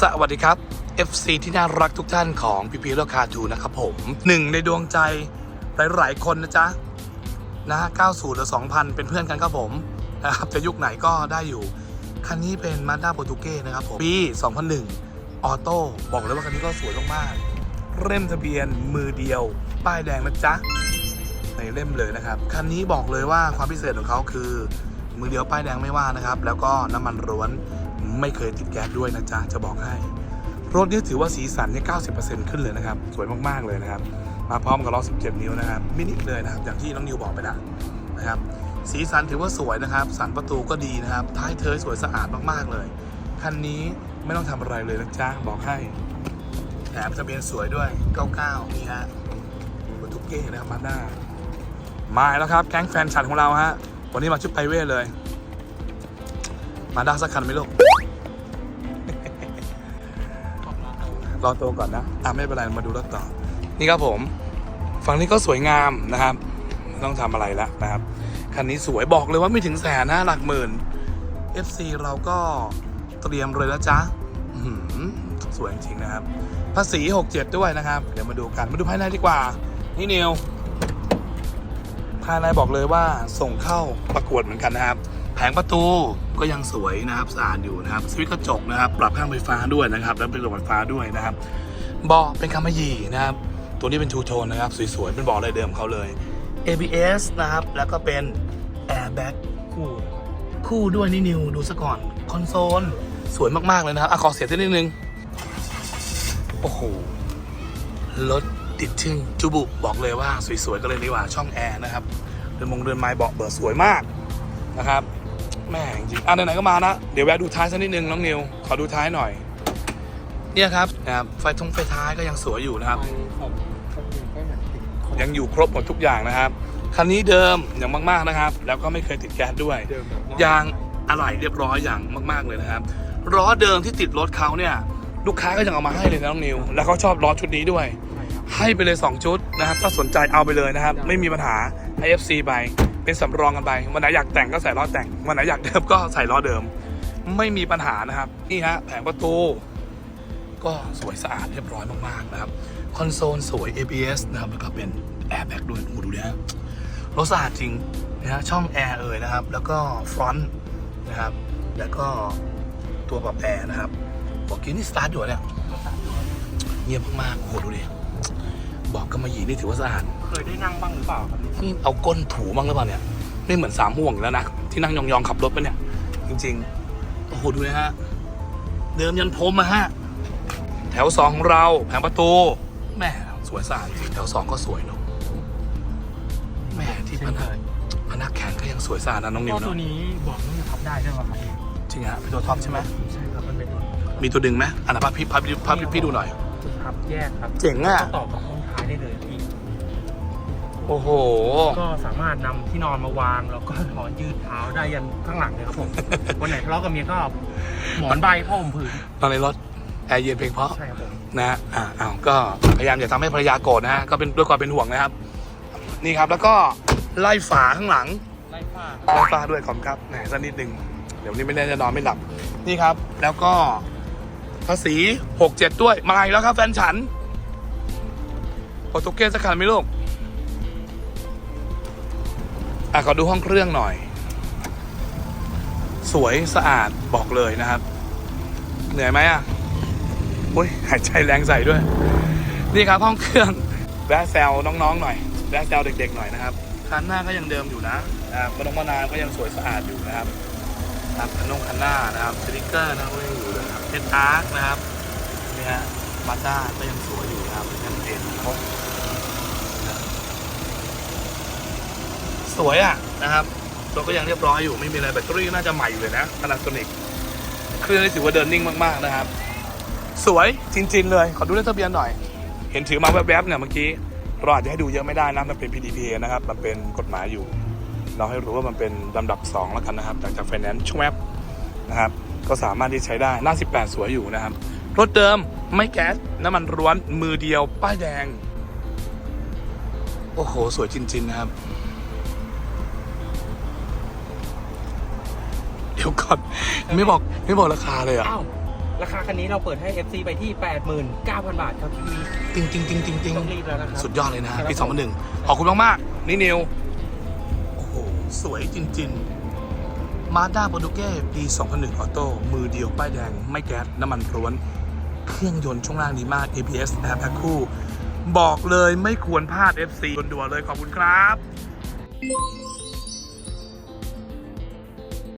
สวัสดีครับ FC ที่น่ารักทุกท่านของพีพีโลคาทูนะครับผมหนึ่งในดวงใจหลาย ๆ คนนะจ๊ะนะ90 หรือ 2,000 เป็นเพื่อนกันครับผมนะครับจะยุคไหนก็ได้อยู่ คันนี้เป็นมาด้าโปรตุเกสนะครับผมปี 2001 ออโต้บอกเลยว่าคันนี้ก็สวยมากๆเล่มทะเบียนมือเดียว ป้ายแดงนะจ๊ะในเล่มเลยนะครับ คันนี้บอกเลยว่าความพิเศษของเขาคือ มือเดียวป้ายแดงไม่ว่านะครับ แล้วก็น้ำมันร้วน ไม่เคยติดแก๊สด้วยนะจ๊ะจะบอกให้ รถนี้ถือว่าสีสันเนี่ย90%ขึ้นเลยนะครับ สวยมากๆเลยนะครับ มาพร้อมกับล้อ17 นิ้วนะครับมินิเลยนะครับ อย่างที่น้องนิวบอกไปแล้วนะครับ สีสันถือว่าสวยนะครับ สันประตูก็ดีนะครับ ท้ายเทยสวยสะอาดมากๆเลยคันนี้ไม่ต้องทำอะไรเลยนะจ๊ะบอกให้แถมทะเบียนสวยด้วย 99นี่ฮะโปรตุเกสนะครับมาด้ามาแล้วครับ แก๊งแฟนฉันของเราฮะวันนี้มาชุดไพรเวทเลย มาด้าสักคันไหมลูก รอโตวก่อนนะ อะไม่เป็นไรมาดูรถต่อ นี่ครับผม ฝั่งนี้ก็สวยงามนะครับไม่ต้องทำอะไรแล้วนะครับ คันนี้สวยบอกเลยว่าไม่ถึงแสนนะหลักหมื่น FC เราก็เตรียมเลยนะจ๊ะอื้อหือสวยจริงนะครับ ภาษี 67 ด้วยนะครับ เดี๋ยวมาดูกันมาดูภายในดีกว่า นี่นิวภายในบอกเลยว่าส่งเข้าประกวดเหมือนกันนะครับ แผงประตูก็ยังสวยนะครับสะอาดอยู่นะครับสวิตช์กระจกนะครับ ปรับข้างไฟฟ้าด้วยนะครับแล้วเป็นระบบไฟฟ้าด้วยนะครับเบาเป็นคำมะยีนะครับ ตัวนี้เป็นทูโทนนะครับสวยๆเป็นเบาะลยเดิมเขาเลย ABS นะครับ แล้วก็เป็น Airbag คู่คู่ด้วยนี่นิวดูซะก่อนคอนโซลสวยมาก ๆ เลยนะครับอะขอเสียงนิดนึง โอ้โหรถติดชึ่งจูบุบอกเลยว่าสวยๆกันเลยดีกว่าช่องแอร์นะครับเรือนมงเรือนไม้เบาะเบิดสวยมากนะครับ แม่จริงๆอะไหนๆก็มานะ เดี๋ยวแวะดูท้ายสักนิดนึงน้องนิว ขอดูท้ายหน่อย เนี่ยครับนะครับไฟทงไฟท้ายก็ยังสวยอยู่นะครับของคนอื่นก็ยังติดครบยังอยู่ครบหมดทุกอย่างนะครับ คันนี้เดิมอย่างมากๆนะครับ แล้วก็ไม่เคยติดแก๊สด้วยเดิมแบบยางอะไหล่เรียบร้อยอย่างมาก ๆเลยนะครับล้อเดิมที่ติดรถเขาเนี่ยลูกค้าก็ยังเอามาให้เลยนะน้องนิว แล้วเขาชอบล้อชุดนี้ด้วยใช่ครับให้ไปเลย 2 ชุดนะครับ ถ้าสนใจเอาไปเลยนะครับ ไม่มีปัญหาให้ FC ไป เป็นสำรองกันไปวันไหนอยากแต่งก็ใส่ล้อแต่งวันไหนอยากเดิมก็ใส่ล้อเดิม ไม่มีปัญหานะครับนี่ฮะแผงประตู ก็สวยสะอาดเรียบร้อยมากๆนะครับคอนโซลสวย ABS นะครับแล้วก็เป็นแอร์แบ็กด้วยโอ้โหดูดิฮะรถสะอาดจริงนะฮะช่องแอร์เอ่ยนะครับ แล้วก็ฟรอนต์นะครับ แล้วก็ตัวปรับแอร์นะครับบอกกี้นี่สตาร์ทอยู่เนี่ยเงียบมากๆโอ้โหดูดิบอกกำมะหยี่นี่ถือว่าสะอาด ยได้นั่งบ้างหรือเปล่าครับนี่เอาก้นถูบ้างหรือเปล่าเนี่ยไม่เหมือนสามห่วงอีกแล้วนะที่นั่งยองๆขับรถไปเนี่ย จริงๆโอ้โหดูนะฮะ เดิมยันพรมอะฮะ แถวสองของเราแผงประตูแม่สวยสะอาดจริงแถวสองก็สวยเนาะแม่ที่พนักพนักแขนก็ยังสวยสะอาดนะน้องนิวก็ตัเนาะวนี้บอกนี่จะพับได้ใช่ไหมครับจริงฮะเป็นตัวท็อปใช่ไหมใช่ครับมันเป็นตัวมีตัวดึงไหมอันนั้นพับพี่พับพี่พับพี่พี่ดูหน่อยจุดพับแยกครับเจ๋งอะก็ต่อกับห้องท้ายได้เลยพี่ โอ้โห ก็สามารถนำที่นอนมาวางแล้วก็นอนยืดเท้าได้ยันข้างหลังเลยครับผม วันไหนทะเลาะกับเมียก็หมอนใบผ้าห่มผืนตอนในรถแอร์เย็นเพียงเพราะ ใช่ครับผม นะฮะอ่าอ้าวก็พยายามอย่าทำให้ภรรยาโกรธนะฮะ ก็เป็นด้วยความเป็นห่วงนะครับ นี่ครับ แล้วก็ไล่ฝาข้างหลัง ไล่ฝ้าไล่ฝาด้วยขอบคุณครับแหมสักนิดหนึ่ง เดี๋ยววันนี้ไม่แน่จะนอนไม่หลับ นี่ครับ แล้วก็ภาษี67ด้วย มาอีกแล้วครับแฟนฉันโปรตุเกสสักคันไหมลูก อะขอดูห้องเครื่องหน่อย สวยสะอาดบอกเลยนะครับ เหนื่อยไหมอะอุ้ยหายใจแรงใส่ด้วย นี่ครับห้องเครื่องแวะแซวน้องๆหน่อยแวะแซวเด็กๆหน่อยนะครับคันหน้าก็ยังเดิมอยู่นะนะครับกระดงมะนาวก็ยังสวยสะอาดอยู่นะครับครับคันนงคันหน้านะครับสติกเกอร์นะก็ยังอยู่เลยครับเอสอาร์นะครับนี่ฮะมาด้าก็ยังสวยอยู่นะครับยังเด่นครบนะครับ สวยอะนะครับรถก็ยังเรียบร้อยอยู่ไม่มีอะไรแบตเตอรี่น่าจะใหม่อยู่เลยนะพานาโซนิกเครื่องนี่ถือว่าเดินนิ่งมากๆนะครับ สวยจริง ๆ เลย ขอดูเลขทะเบียนหน่อย เห็นถือมาแวบๆเนี่ยเมื่อกี้เราอาจจะให้ดูเยอะไม่ได้นะมันเป็น PDPA นะครับมันเป็นกฎหมายอยู่ เราให้รู้ว่ามันเป็นลำดับ 2 แล้วกันนะครับหลังจากไฟแนนซ์ช่วงแวบนะครับก็สามารถที่ใช้ได้หน้า 18 สวยอยู่นะครับ รถเดิมไม่แก๊สน้ำมันร้วนมือเดียวป้ายแดง โอ้โห สวยจริง ๆ นะครับ ดี๋ยวก่อนไม่บอกไม่บอกราคาเลยเหรอะอ้าวราคาคันนี้เราเปิดให้ FC ไปที่ 89,000 บาทครับพี่จริงจริงจริงจริงจริงต้องรีบแล้วนะครับ สุดยอดเลยนะครับปีผม2001ขอบคุณมากๆนี่นิวโอ้โหสวยจริงๆมาด้าโปรตุเก้ปี 2001 ออโต้มือเดียวป้ายแดง ไม่แก๊สน้ำมันพรวน เครื่องยนต์ช่วงล่างดีมาก APS Air Pack คู่ บอกเลยไม่ควรพลาด FC ด่วนๆเลยขอบคุณครับ